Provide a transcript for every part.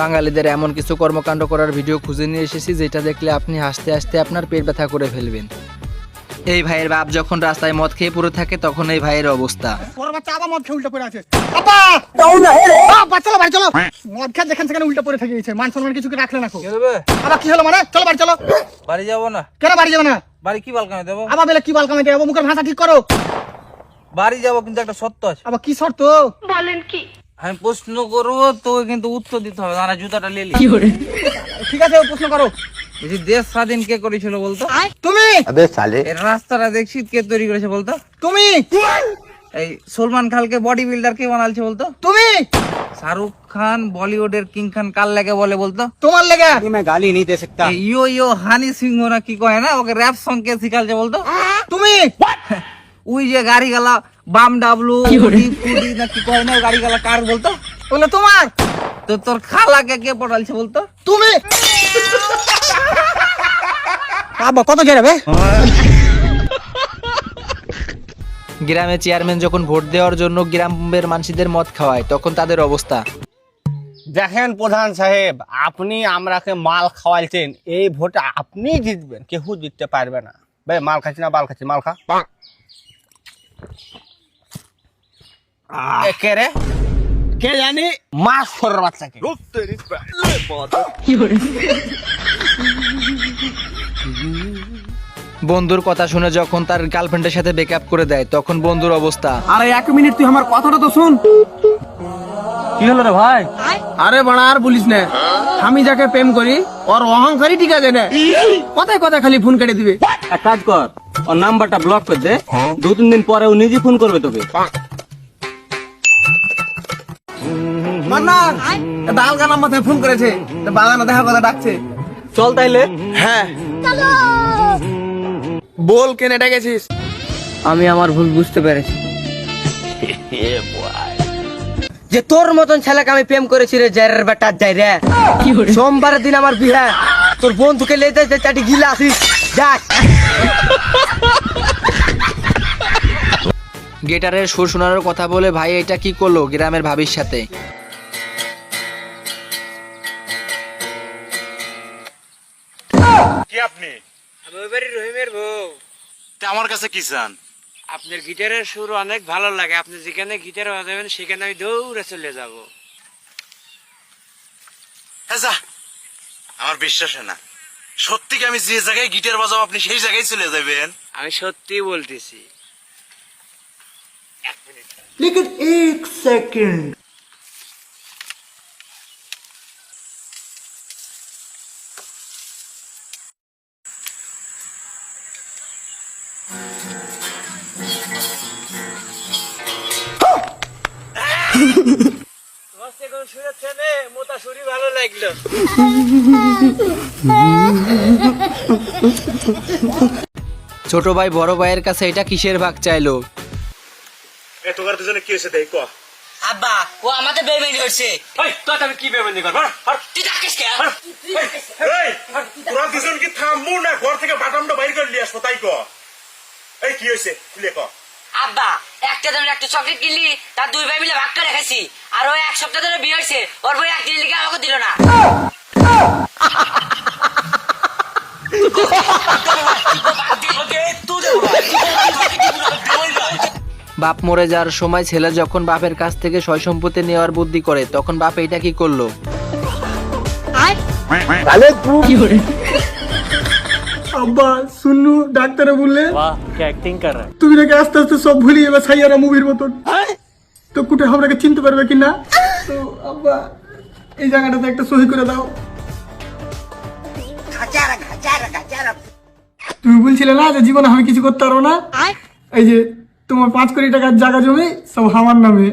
বাঙালিদের এমন কিছু কর্মকাণ্ড করার ভিডিও খুঁজে নিয়ে এসেছি যেটা দেখলে আপনি হাসতে হাসতে আপনার পেট ব্যথা করে ফেলবেন। এই ভাইয়ের বাপ যখন রাস্তায় মদ খেয়ে পড়ে থাকে তখন এই ভাইয়ের অবস্থা। ওর বাচ্চা আবার মদ খেয়ে উল্টো পড়ে আছে। আপা! আপা চলো বাড়ি চলো। মদ খেয়ে যেখানে সেখানে উল্টো পড়ে থেকে মান সম্মান কিছু কি রাখলে না আবার কি হলো মানে? চলো বাড়ি চলো। বাড়ি যাব না। কেন বাড়ি যাবে না? বাড়ি কি দেবো আবার বেলে কি বাল যাব? মুখের ভাষা ঠিক করো। বাড়ি যাব কিন্তু একটা সত্য আছে। আবার কি শর্ত? আমি প্রশ্ন করব তোকে কিন্তু উত্তর দিতে হবে না। জুতাটা লেলি ঠিক আছে প্রশ্ন করো। বলছি দেশ স্বাধীন কে করেছিল বলতো? তুমি! এর রাস্তাটা দেখছি কে তৈরি করেছে বলতো? তুমি! এই সলমান খানকে বডি বিল্ডার কে বানালছে বলতো? তুমি! শাহরুখ খান বলিউডের কিং খান কাল লাগে বলে বলতো? তোমার লেগে! এই ইয়ো ইয়ো হানি সিংহ না কি কয় না ওকে র্যাপ সং কে শিখালছে বলতো? তুমি! ওই যে গাড়ি গালা বাম ডাবলু ফুডি ফুডি না কি কয় না গাড়ি গালা কার বলতো? বলে তোমার। তো তোর খালাকে কে পটালছে বলতো? তুমি? আব্বা কত গেরাবে গ্রামে চেয়ারম্যান যখন ভোট দেওয়ার জন্য গ্রামের মানুষদের মদ খাওয়ায় তখন তাদের অবস্থা। দেখেন প্রধান সাহেব আপনি আমরাকে মাল খাওয়াইছেন এই ভোটে আপনি জিতবেন কেউ জিততে পারবে না। ভাই মাল খাচ্ছি না বাল খাচ্ছি মাল খা। কে রে? কে জানি? মাছ বাচ্চাকে। বন্ধুর কথা শুনে যখন তার গার্লফ্রেন্ডের সাথে ব্রেকআপ করে দেয় তখন বন্ধুর অবস্থা। আরে এক মিনিট তুই আমার কথাটা তো শুন। কি হলো রে ভাই? আরে বাড়া আর বলিস না। আমি যাকে প্রেম করি ওর অহংকারই ঠিক আছে না। কথায় কথা খালি ফোন কেটে দিবে। এক কাজ কর ওর নাম্বারটা ব্লক করে দে। দু তিন দিন পরে ও নিজে ফোন করবে তোকে। মান্না দালকা নাম্বার ফোন করেছে। বাগানে দেখা কথা ডাকছে। চল তাইলে। হ্যাঁ। বল কেনে ডেকেছিস আমি আমার ভুল বুঝতে পেরেছি। যে তোর মতন ছেলেকে আমি প্রেম করেছি রে জারের বেটা যাই রে। সোমবারের দিন আমার বিয়ে। তোর বন্ধুকে লেতে যে চাটি গিলা আসিস। যাক গেটারের সুর শোনানোর কথা বলে ভাই এটা কি করল গ্রামের ভাবির সাথে? আপনি? রহিমের বউ। আমার কাছে কি চান? আপনার গিটারের সুর অনেক ভালো লাগে। আপনি যেখানে গিটার বাজাবেন সেখানে আমি দৌড়ে চলে যাব। হ্যাঁ আমার বিশ্বাস হয় না। সত্যি কি আমি যে জায়গায় গিটার বাজাবো আপনি সেই জায়গায় চলে যাবেন? আমি সত্যি বলতেছি। ভালো লাগল। ছোট ভাই বড় ভাইয়ের কাছে এটা কিসের ভাগ চাইলো? দুজনে কি হয়েছে দেখ আব্বা ও আমাদের বেইমানি করছে। তোরা দুজন কি থামবো না? ঘর থেকে বাটামটা বাইর করে নিয়ে আসব তাই ক। এই কি হয়েছে? খুলে ক। আব্বা একটা দামের একটা চকলেট কিনলি তার দুই ভাই মিলে ভাগ করে রেখেছি আর ওই এক সপ্তাহ ধরে বিয়ে হয়েছে ওর বই একদিন লিখে আমাকে দিল না। বাপ মরে যাওয়ার সময় ছেলে যখন বাপের কাছ থেকে সয় সম্পত্তি নেওয়ার বুদ্ধি করে তখন বাপ এটা কি করল? আব্বা শুনু ডাক্তারে বললে তুমি নাকি আস্তে আস্তে সব ভুলে যাবে সাইয়ারা মুভির মতন। তো কুটে আপনাকে চিনতে পারবে কি না তো আব্বা এই জায়গাটাতে একটা সহি করে দাও। তুমি বলছিলে না যে জীবনে আমি কিছু করতে পারব না? এই যে তোমার পাঁচ কোটি টাকার জায়গা জমি সব আমার নামে।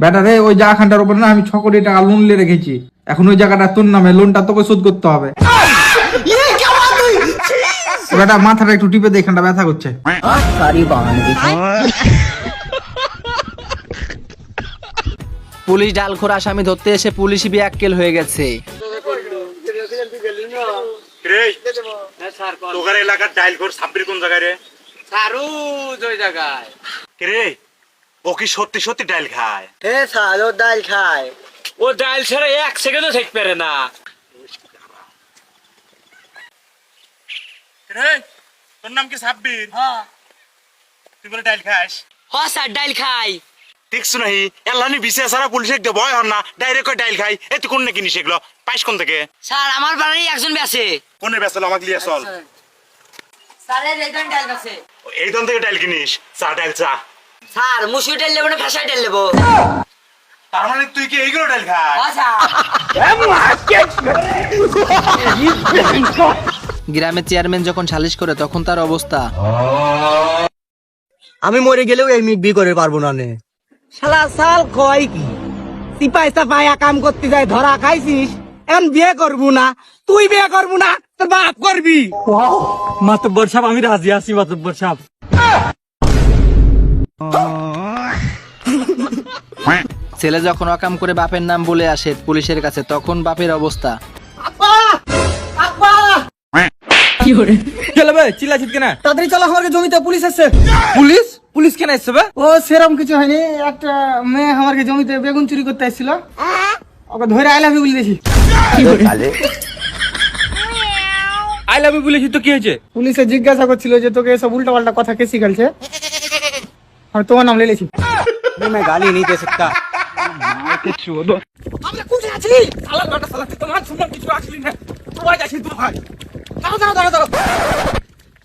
বেটা রে ওই জায়গাখানটার উপর না আমি ছ কোটি টাকা লোন নিয়ে রেখেছি। এখন ওই জায়গাটা তোর নামে লোনটা তোকে শোধ করতে হবে। বেটা মাথাটা একটু টিপে দে এখানটা ব্যথা করছে। পুলিশ ডালখোর আসামি ধরতে এসে পুলিশই বিয়াক্কেল হয়ে গেছে। তোকার এলাকার ডাইল ঘর সাব্বির কোন জায়গায় রে? সারু ওই জায়গায়। রে ও কি সত্যি সত্যি ডাইল খায়? এ সারো ডাল খায়। ও ডাইল ছেড়ে এক সেকেন্ডও ঠিক পারে না। তোর নাম কি সাব্বির? তুই বলে ডাইল খাস। হ স্যার ডাইল খাই। দেখছ নাহি এলানি বিসে সারা পুলিশে দে ভয় হন না ডাইরেক্ট ডাইল খাই। এ তুই কোন নাকি নিস এগুলো? পাইস কোন থেকে? স্যার আমার বাড়ি একজন বেছে। কোনে বেসল আমাকে লিয়ে চল। স্যারের একজন ডাইল আছে এই দন থেকে ডাইল কিনিস। চা ডাইল চা। স্যার মুসুর ডাইল না ফেসাই ডাইল নেব। তার মানে তুই কি এইগুলো ডাইল খাস? স্যার। গ্রামের চেয়ারম্যান যখন সালিশ করে তখন তার অবস্থা। আমি মরে গেলেও এই মিট বিয়ে করে পারব না নে। শালা সাল কয় কি? সিপাই সাপাই কাম করতে যায় ধরা খাইছিস এখন বিয়ে করব না। তুই বিয়ে করব না তোর বাপ করবি। মাতব্বর সাহেব আমি রাজি আছি মাতব্বর সাহেব। ছেলে যখন অকাম করে বাপের নাম বলে আসে পুলিশের কাছে তখন বাপের অবস্থা। চলে বে চিল্লাছিস কেন তাড়াতাড়ি চলো আমার জমিতে পুলিশ এসছে পুলিশ পুলিশ কেন এসছে বে ও সেরকম কিছু হয়নি একটা মেয়ে আমার জমিতে বেগুন চুরি করতে এসেছিল ওকে ধরে আই লাভ ইউ বলে দিয়েছি আই লাভ ইউ বলেছি তো কি হয়েছে পুলিশে জিজ্ঞাসা করছিল যে তোকে এসব উল্টা পাল্টা কথা কে শিখালছে আমি তোমার নাম লেলেছি मैं गाली नहीं दे सकता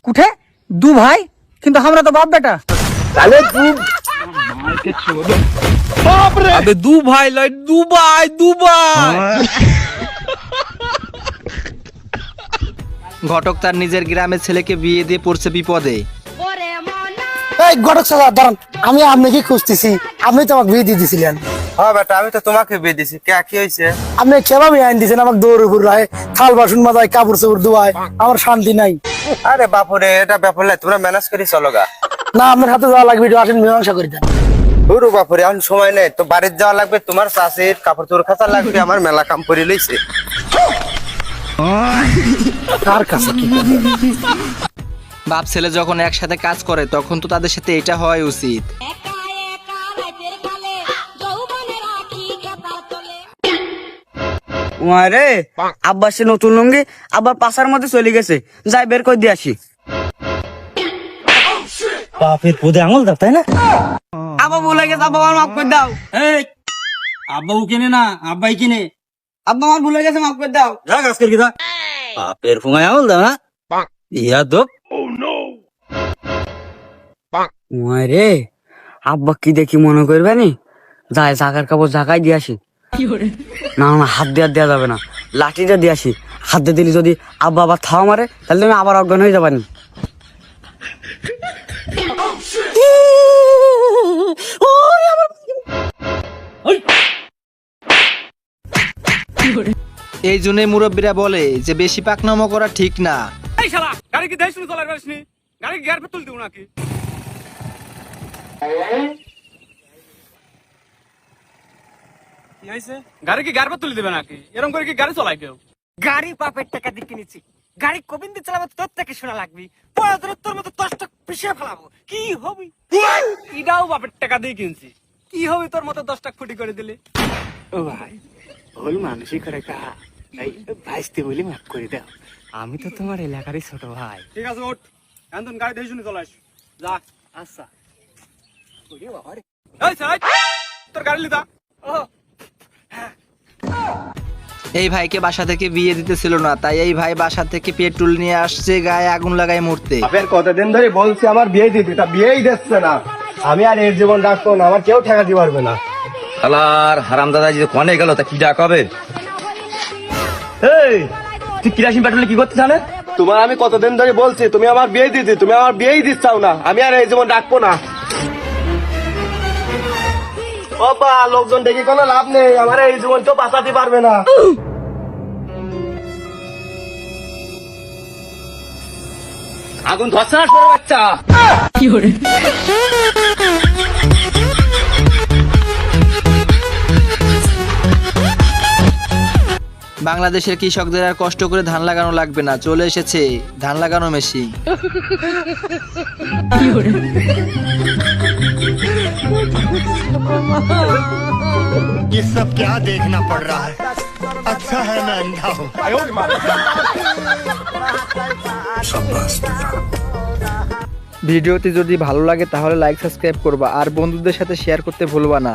কুঠে? দু ভাই কিন্তু আমরা তো বাপ বেটা। দু ভাই আবে দু ভাই দু দুবাই হ্যাঁ। ঘটক তার নিজের গ্রামের ছেলেকে বিয়ে দিয়ে পড়ছে বিপদে। এই ঘটক সাদা ধরেন আমি আপনাকে খুঁজতেছি। আপনি তো আমাকে বিয়ে দিয়ে দিয়েছিলেন হ্যাঁ বেটা আমি তো তোমাকে বিয়ে দিছি। কে আপনি কেমন আইন দিয়েছেন আমাকে দৌড় উপর রায় থাল বাসন মাজায় কাপড় চোপড় ধোয়ায় আমার শান্তি নাই। আরে বাপুরে এটা ব্যাপার নাই তোমরা ম্যানেজ করে চলো গা। না আপনার হাতে যাওয়া লাগবে একটু আসেন মীমাংসা করে দেন। ওরু বাপুরে এখন সময় নেই তো বাড়ির যাওয়া লাগবে তোমার চাষের কাপড় চোর খাতা লাগবে আমার মেলা কাম করে লইছে। কার কাছে কি বাপ ছেলে যখন একসাথে কাজ করে তখন তো তাদের সাথে এটা হওয়াই উচিত। রে আব্বা সে নতুন লুঙ্গি আবার পাশার মধ্যে চলে গেছে। যাই বের করে দিয়ে আসি। বাপের পদে আঙুল দাও তাই না? আব্বা বলে গেছে আব্বা আমার মাফ করে দাও। এই আব্বাও কিনে না আব্বাই কিনে। আব্বা আমার ভুলে গেছে মাফ করে দাও। যা কাজ করি দা বাপের ফুঙায় আমল দাও না? ইয়া দো রে আব্বা কি দেখি মনে করবে নি? যাই জাগার কাপড় জাগাই দিয়ে আসি। না না হাত দেওয়া দেওয়া যাবে না। লাঠিটা দিয়ে আসি। হাত দিয়ে দিলি যদি আব্বা আবার থাওয়া মারে তাহলে তুমি আবার অজ্ঞান হয়ে যাবানি। এই জন্যই মুরব্বীরা বলে যে বেশি পাকনামো করা ঠিক না। এই শালা গাড়ি কি শুনে চলার গাড়ি কি গাড়ি তুল দিব নাকি? কি হয়েছে? গাড়ি কি গাড়ি তুলে দেবে নাকি? এরকম করে কি গাড়ি চলাই কেউ? গাড়ি বাপের টাকা দিয়ে কিনেছি। গাড়ি চালাবো তোর থেকে শোনা লাগবি। পড়া তোর মতো দশটা পিছিয়ে ফেলাবো। কি হবি? ইটাও বাপের টাকা দিয়ে কিনছি। কি হবে তোর মতো দশ ফুটি করে দিলে? ও ভাই ভুল মানুষই করে কা এই ভাইস্তে বলি মাফ করে দাও। আমি তো তোমার এলাকারই ছোট ভাই। ঠিক আছে ওঠ। এখন গাড়ি দিয়ে শুনে চলে আস। যা। আচ্ছা। তোর গাড়ি লিদা ও এই ভাইকে বাসা থেকে বিয়ে দিতেছিল না তাই এই ভাই বাসা থেকে পেট্রোল নিয়ে আসছে গায়ে আগুন লাগায় মরতে। বাপের কতদিন ধরে বলছি আমার বিয়ে দিতে তা বিয়েই দিচ্ছে না। আমি আর এর জীবন রাখব না আমার কেউ ঠেকাতে পারবে না। শালার হারাম দাদা যদি কনে গেল তা কি ডাক হবে? এই তুই কিরাসিন পেট্রোলে কি করতে জানে? তোমার আমি কতদিন ধরে বলছি তুমি আমার বিয়ে দিতে তুমি আমার বিয়েই দিচ্ছাও না আমি আর এই জীবন রাখব না। বাবা লোকজন ডেকে কোনো লাভ নেই। আমার এই জীবন কেউ বাঁচাতে পারবে না। আগুন ধরছে না ছোট বাচ্চা? বাংলাদেশের কৃষকদের আর কষ্ট করে ধান লাগানো লাগবে না চলে এসেছে ধান লাগানো মেশিন। ये सब क्या देखना पड़ रहा है अच्छा है मैं अंधा हूँ ভিডিওটি যদি ভালো লাগে তাহলে লাইক সাবস্ক্রাইব করবা আর বন্ধুদের সাথে শেয়ার করতে ভুলবা না